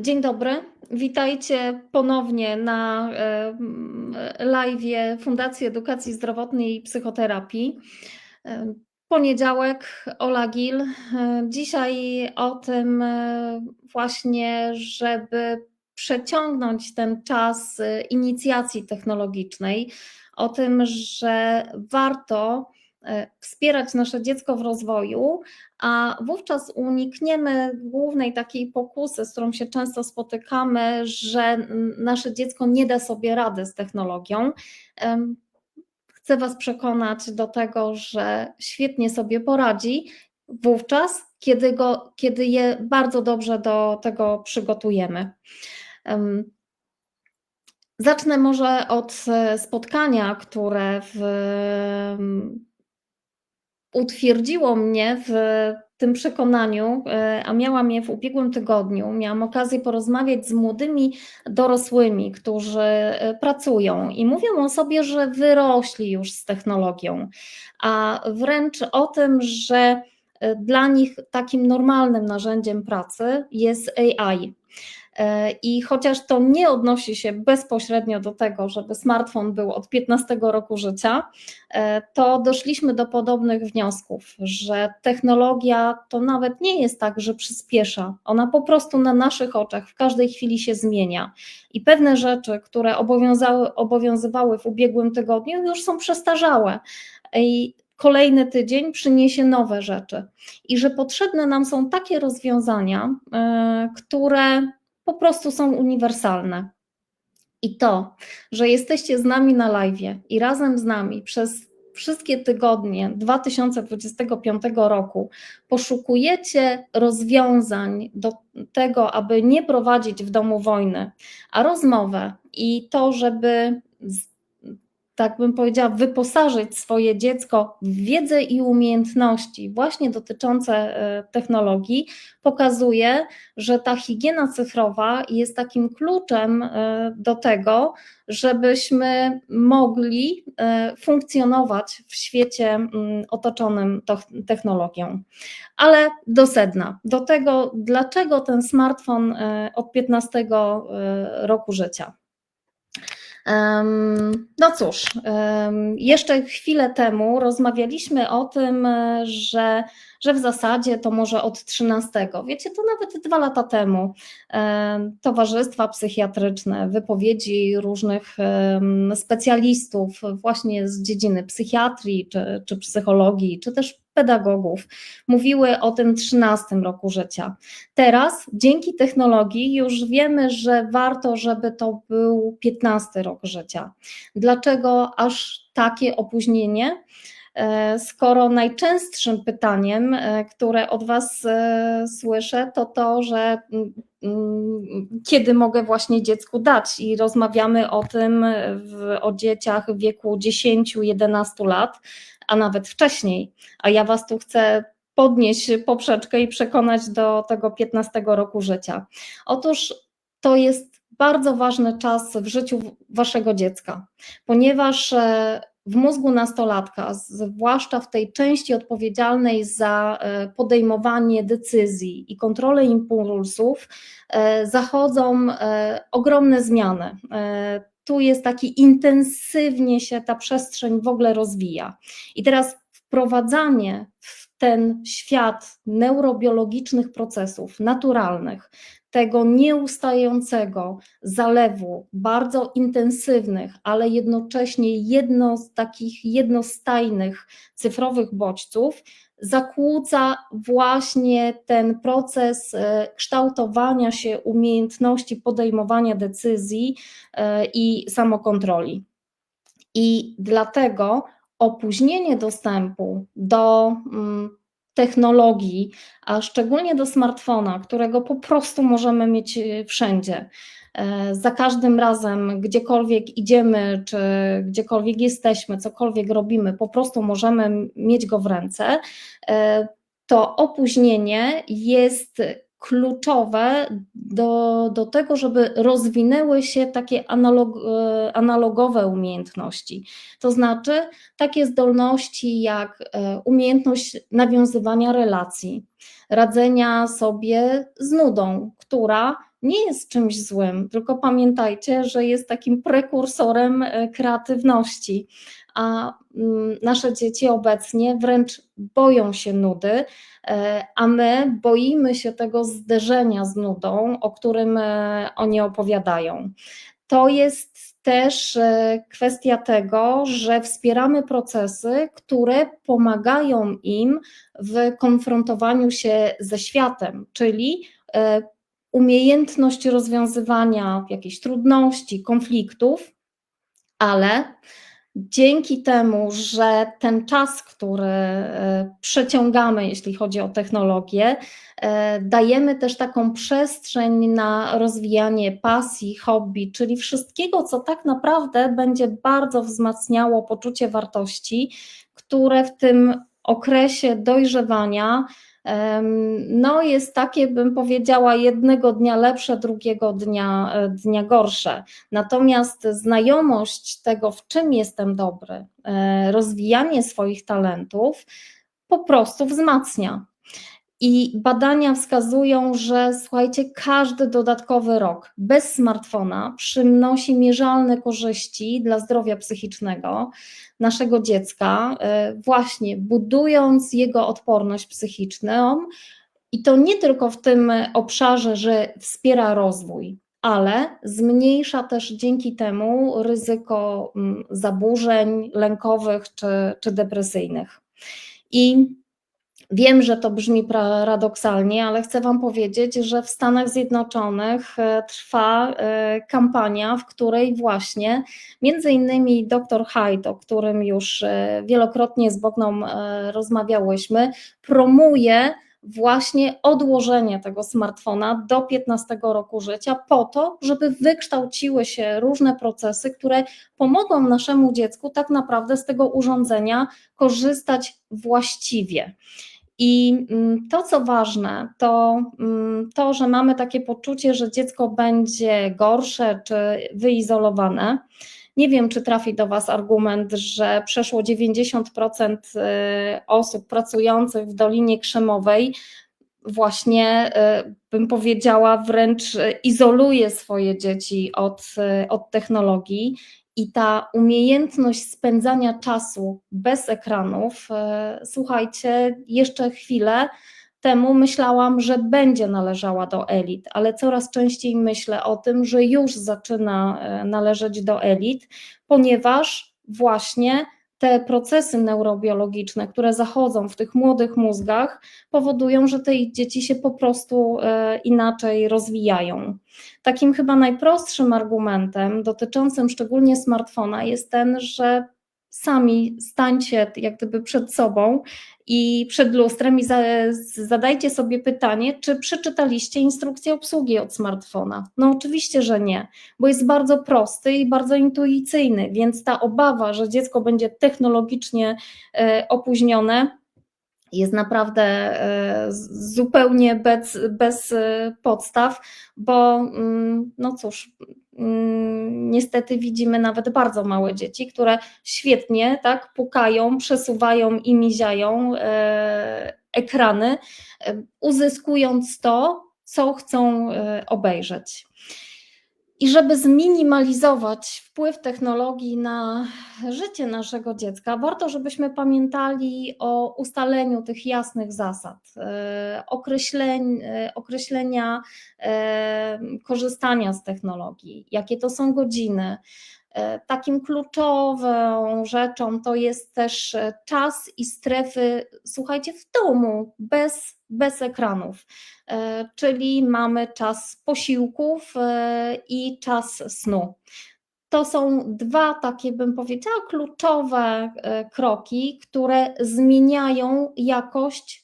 Dzień dobry. Witajcie ponownie na live Fundacji Edukacji Zdrowotnej i Psychoterapii. Poniedziałek, Ola Gil. Dzisiaj o tym właśnie, żeby przeciągnąć ten czas inicjacji technologicznej, o tym, że warto wspierać nasze dziecko w rozwoju, a wówczas unikniemy głównej takiej pokusy, z którą się często spotykamy, że nasze dziecko nie da sobie rady z technologią. Chcę Was przekonać do tego, że świetnie sobie poradzi wówczas, kiedy, go, kiedy je bardzo dobrze do tego przygotujemy. Zacznę może od spotkania, które w utwierdziło mnie w tym przekonaniu, e, a miałam je w ubiegłym tygodniu. Miałam okazję porozmawiać z młodymi dorosłymi, którzy e, pracują i mówią o sobie, że wyrośli już z technologią, a wręcz o tym, że e, dla nich takim normalnym narzędziem pracy jest AI. E, I chociaż to nie odnosi się bezpośrednio do tego, żeby smartfon był od 15 roku życia, e, to doszliśmy do podobnych wniosków, że technologia to nawet nie jest tak, że przyspiesza, ona po prostu na naszych oczach w każdej chwili się zmienia. I pewne rzeczy, które obowiązywały w ubiegłym tygodniu, już są przestarzałe. I kolejny tydzień przyniesie nowe rzeczy. I że potrzebne nam są takie rozwiązania, e, które po prostu są uniwersalne. I to, że jesteście z nami na live i razem z nami przez wszystkie tygodnie 2025 roku poszukujecie rozwiązań do tego, aby nie prowadzić w domu wojny, a rozmowę i to, żeby tak bym powiedziała, wyposażyć swoje dziecko w wiedzę i umiejętności właśnie dotyczące e, technologii, pokazuje, że ta higiena cyfrowa jest takim kluczem e, do tego, żebyśmy mogli e, funkcjonować w świecie mm, otoczonym technologią. Ale do sedna, do tego, dlaczego ten smartfon od 15 roku życia. No cóż, jeszcze chwilę temu rozmawialiśmy o tym, że, że w zasadzie to może od 13. Wiecie, to nawet dwa lata temu towarzystwa psychiatryczne, wypowiedzi różnych specjalistów właśnie z dziedziny psychiatrii czy, czy psychologii, czy też pedagogów mówiły o tym 13 roku życia. Teraz dzięki technologii już wiemy, że warto, żeby to był 15 rok życia. Dlaczego aż takie opóźnienie? E, skoro najczęstszym pytaniem, e, które od Was e, słyszę, to to, że mm, mm, kiedy mogę właśnie dziecku dać i rozmawiamy o tym w, o dzieciach w wieku 10-11 lat, a nawet wcześniej, a ja Was tu chcę podnieść poprzeczkę i przekonać do tego 15 roku życia. Otóż to jest bardzo ważny czas w życiu Waszego dziecka, ponieważ w mózgu nastolatka, zwłaszcza w tej części odpowiedzialnej za e, podejmowanie decyzji i kontrolę impulsów, e, zachodzą e, ogromne zmiany. Tu jest taki intensywnie się ta przestrzeń w ogóle rozwija. I teraz wprowadzanie w ten świat neurobiologicznych procesów naturalnych, tego nieustającego zalewu, bardzo intensywnych, ale jednocześnie jedno takich jednostajnych cyfrowych bodźców, zakłóca właśnie ten proces e, kształtowania się umiejętności podejmowania decyzji e, i samokontroli. I dlatego opóźnienie dostępu do mm, technologii, a szczególnie do smartfona, którego po prostu możemy mieć e, wszędzie. E, za każdym razem, gdziekolwiek idziemy, czy gdziekolwiek jesteśmy, cokolwiek robimy, po prostu możemy mieć go w ręce. E, to opóźnienie jest kluczowe do, do tego, żeby rozwinęły się takie analog, e, analogowe umiejętności. To znaczy takie zdolności jak umiejętność nawiązywania relacji, radzenia sobie z nudą, która nie jest czymś złym, tylko pamiętajcie, że jest takim prekursorem e, kreatywności. A mm, nasze dzieci obecnie wręcz boją się nudy, e, a my boimy się tego zderzenia z nudą, o którym oni opowiadają. To jest też kwestia tego, że wspieramy procesy, które pomagają im w konfrontowaniu się ze światem, czyli e, umiejętność rozwiązywania jakichś trudności, konfliktów, ale dzięki temu, że ten czas, który e, przeciągamy, jeśli chodzi o technologię, e, dajemy też taką przestrzeń na rozwijanie pasji, hobby, czyli wszystkiego, co tak naprawdę będzie bardzo wzmacniało poczucie wartości, które w tym okresie dojrzewania no jest takie, bym powiedziała, jednego dnia lepsze, drugiego dnia, e, dnia gorsze. Natomiast znajomość tego, w czym jestem dobry, e, rozwijanie swoich talentów po prostu wzmacnia. I badania wskazują, że słuchajcie, każdy dodatkowy rok bez smartfona przynosi mierzalne korzyści dla zdrowia psychicznego naszego dziecka, e, właśnie budując jego odporność psychiczną. I to nie tylko w tym obszarze, że wspiera rozwój, ale zmniejsza też dzięki temu ryzyko mm, zaburzeń lękowych czy, czy depresyjnych. I Wiem, że to brzmi paradoksalnie, ale chcę Wam powiedzieć, że w Stanach Zjednoczonych e, trwa e, kampania, w której właśnie między innymi dr Hyde, o którym już e, wielokrotnie z Bogną rozmawiałyśmy, promuje właśnie odłożenie tego smartfona do 15 roku życia po to, żeby wykształciły się różne procesy, które pomogą naszemu dziecku tak naprawdę z tego urządzenia korzystać właściwie. I mm, to, co ważne, to mm, to, że mamy takie poczucie, że dziecko będzie gorsze czy wyizolowane. Nie wiem, czy trafi do Was argument, że przeszło 90% y, osób pracujących w Dolinie Krzemowej właśnie, y, bym powiedziała, wręcz izoluje swoje dzieci od, y, od technologii i ta umiejętność spędzania czasu bez ekranów, e, słuchajcie, jeszcze chwilę temu myślałam, że będzie należała do elit, ale coraz częściej myślę o tym, że już zaczyna e, należeć do elit, ponieważ właśnie te procesy neurobiologiczne, które zachodzą w tych młodych mózgach, powodują, że te dzieci się po prostu e, inaczej rozwijają. Takim chyba najprostszym argumentem dotyczącym szczególnie smartfona jest ten, że sami stańcie jak gdyby przed sobą i przed lustrem i za, zadajcie sobie pytanie, czy przeczytaliście instrukcję obsługi od smartfona. No oczywiście, że nie, bo jest bardzo prosty i bardzo intuicyjny, więc ta obawa, że dziecko będzie technologicznie e, opóźnione, jest naprawdę e, zupełnie bez, bez e, podstaw, bo mm, no cóż, mm, niestety widzimy nawet bardzo małe dzieci, które świetnie tak pukają, przesuwają i miziają e, ekrany, uzyskując to, co chcą obejrzeć. I żeby zminimalizować wpływ technologii na życie naszego dziecka, warto, żebyśmy pamiętali o ustaleniu tych jasnych zasad, e, określeń, e, określenia e, korzystania z technologii, jakie to są godziny, takim kluczową rzeczą to jest też e, czas i strefy, słuchajcie, w domu, bez, bez ekranów. E, czyli mamy czas posiłków i czas snu. To są dwa takie, bym powiedziała, kluczowe kroki, które zmieniają jakość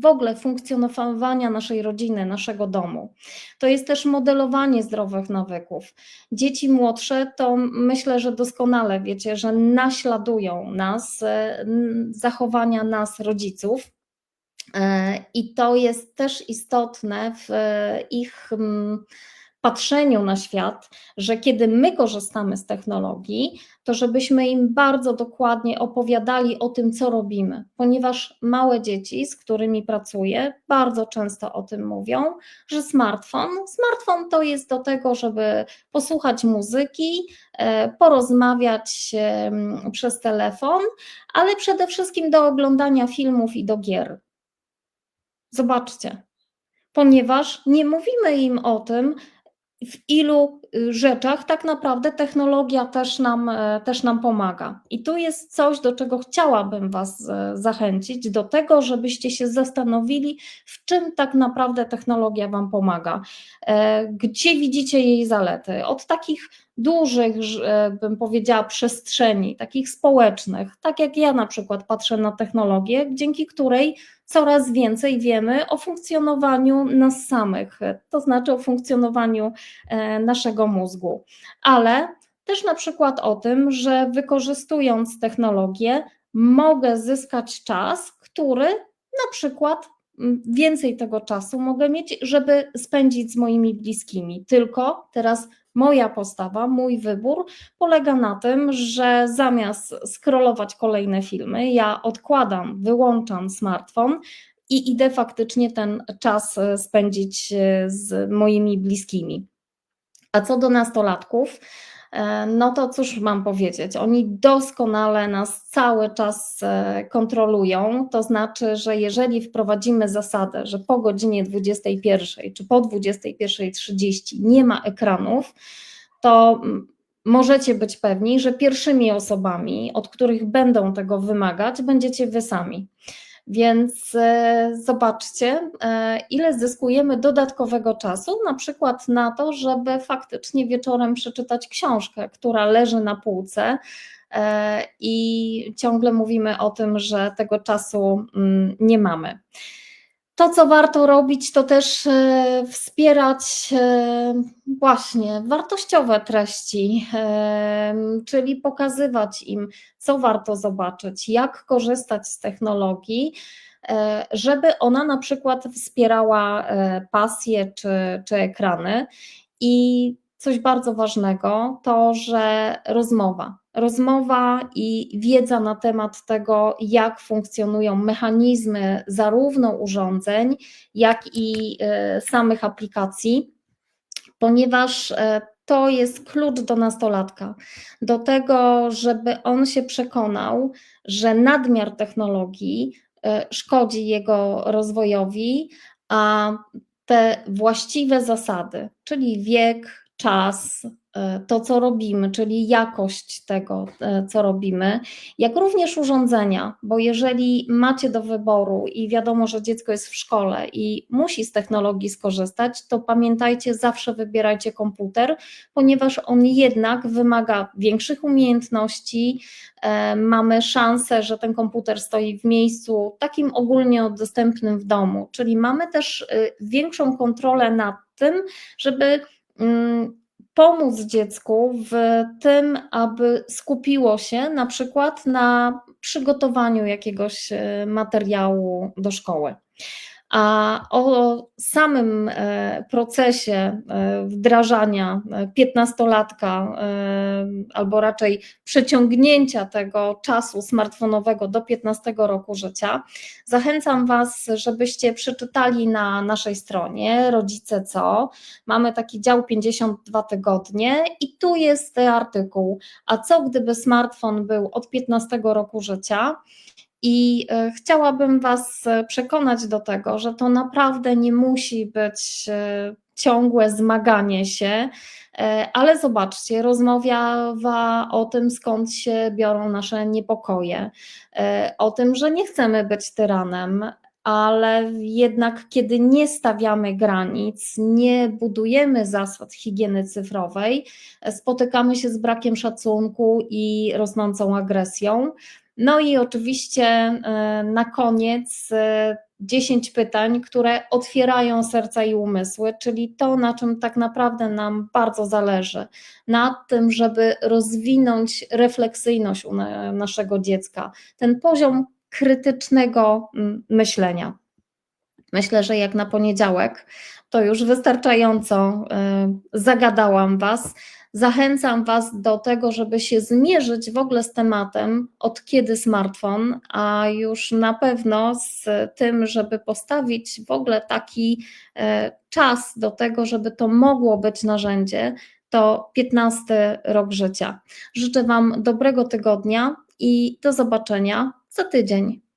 w ogóle funkcjonowania naszej rodziny, naszego domu. To jest też modelowanie zdrowych nawyków. Dzieci młodsze to myślę, że doskonale wiecie, że naśladują nas, e, zachowania nas, rodziców. E, I to jest też istotne w ich patrzeniu na świat, że kiedy my korzystamy z technologii, to żebyśmy im bardzo dokładnie opowiadali o tym, co robimy, ponieważ małe dzieci, z którymi pracuję, bardzo często o tym mówią, że smartfon, smartfon to jest do tego, żeby posłuchać muzyki, e, porozmawiać przez telefon, ale przede wszystkim do oglądania filmów i do gier. Zobaczcie, ponieważ nie mówimy im o tym, w ilu y, rzeczach tak naprawdę technologia też nam, e, też nam pomaga. I tu jest coś, do czego chciałabym Was e, zachęcić, do tego, żebyście się zastanowili, w czym tak naprawdę technologia Wam pomaga, e, gdzie widzicie jej zalety. Od takich dużych, bym powiedziała, przestrzeni, takich społecznych, tak jak ja na przykład patrzę na technologię, dzięki której coraz więcej wiemy o funkcjonowaniu nas samych, to znaczy o funkcjonowaniu e, naszego mózgu, ale też na przykład o tym, że wykorzystując technologię, mogę zyskać czas, który na przykład więcej tego czasu mogę mieć, żeby spędzić z moimi bliskimi. Tylko teraz moja postawa, mój wybór polega na tym, że zamiast scrollować kolejne filmy, ja odkładam, wyłączam smartfon i idę faktycznie ten czas e, spędzić e, z moimi bliskimi. A co do nastolatków, no to cóż mam powiedzieć, oni doskonale nas cały czas e, kontrolują, to znaczy, że jeżeli wprowadzimy zasadę, że po godzinie 21 czy po 21.30 nie ma ekranów, to możecie być pewni, że pierwszymi osobami, od których będą tego wymagać, będziecie wy sami. Więc e, zobaczcie, e, ile zyskujemy dodatkowego czasu, na przykład na to, żeby faktycznie wieczorem przeczytać książkę, która leży na półce. E, I ciągle mówimy o tym, że tego czasu mm, nie mamy. To, co warto robić, to też e, wspierać e, właśnie wartościowe treści, e, czyli pokazywać im, co warto zobaczyć, jak korzystać z technologii, żeby ona na przykład wspierała pasję czy, czy ekrany. I coś bardzo ważnego to, że rozmowa. Rozmowa i wiedza na temat tego, jak funkcjonują mechanizmy zarówno urządzeń, jak i e, samych aplikacji, ponieważ e, to jest klucz do nastolatka, do tego, żeby on się przekonał, że nadmiar technologii e, szkodzi jego rozwojowi, a te właściwe zasady, czyli wiek, czas, e, to, co robimy, czyli jakość tego, e, co robimy, jak również urządzenia, bo jeżeli macie do wyboru i wiadomo, że dziecko jest w szkole i musi z technologii skorzystać, to pamiętajcie, zawsze wybierajcie komputer, ponieważ on jednak wymaga większych umiejętności. E, mamy szansę, że ten komputer stoi w miejscu takim ogólnie dostępnym w domu, czyli mamy też większą kontrolę nad tym, żeby pomóc dziecku w tym, aby skupiło się na przykład na przygotowaniu jakiegoś e, materiału do szkoły. A o samym e, procesie e, wdrażania piętnastolatka, albo raczej przeciągnięcia tego czasu smartfonowego do 15 roku życia, zachęcam Was, żebyście przeczytali na naszej stronie Rodzice Co. Mamy taki dział 52 tygodnie i tu jest artykuł. A co gdyby smartfon był od 15 roku życia? I e, chciałabym Was e, przekonać do tego, że to naprawdę nie musi być e, ciągłe zmaganie się, ale zobaczcie, rozmowa o tym, skąd się biorą nasze niepokoje, o tym, że nie chcemy być tyranem, ale jednak kiedy nie stawiamy granic, nie budujemy zasad higieny cyfrowej, spotykamy się z brakiem szacunku i rosnącą agresją. No i oczywiście e, na koniec 10 e, pytań, które otwierają serca i umysły, czyli to, na czym tak naprawdę nam bardzo zależy, na tym, żeby rozwinąć refleksyjność u naszego dziecka, ten poziom krytycznego myślenia. Myślę, że jak na poniedziałek, to już wystarczająco y, zagadałam Was. Zachęcam Was do tego, żeby się zmierzyć w ogóle z tematem, od kiedy smartfon, a już na pewno z tym, żeby postawić w ogóle taki y, czas do tego, żeby to mogło być narzędzie, to 15 rok życia. Życzę Wam dobrego tygodnia i do zobaczenia za tydzień.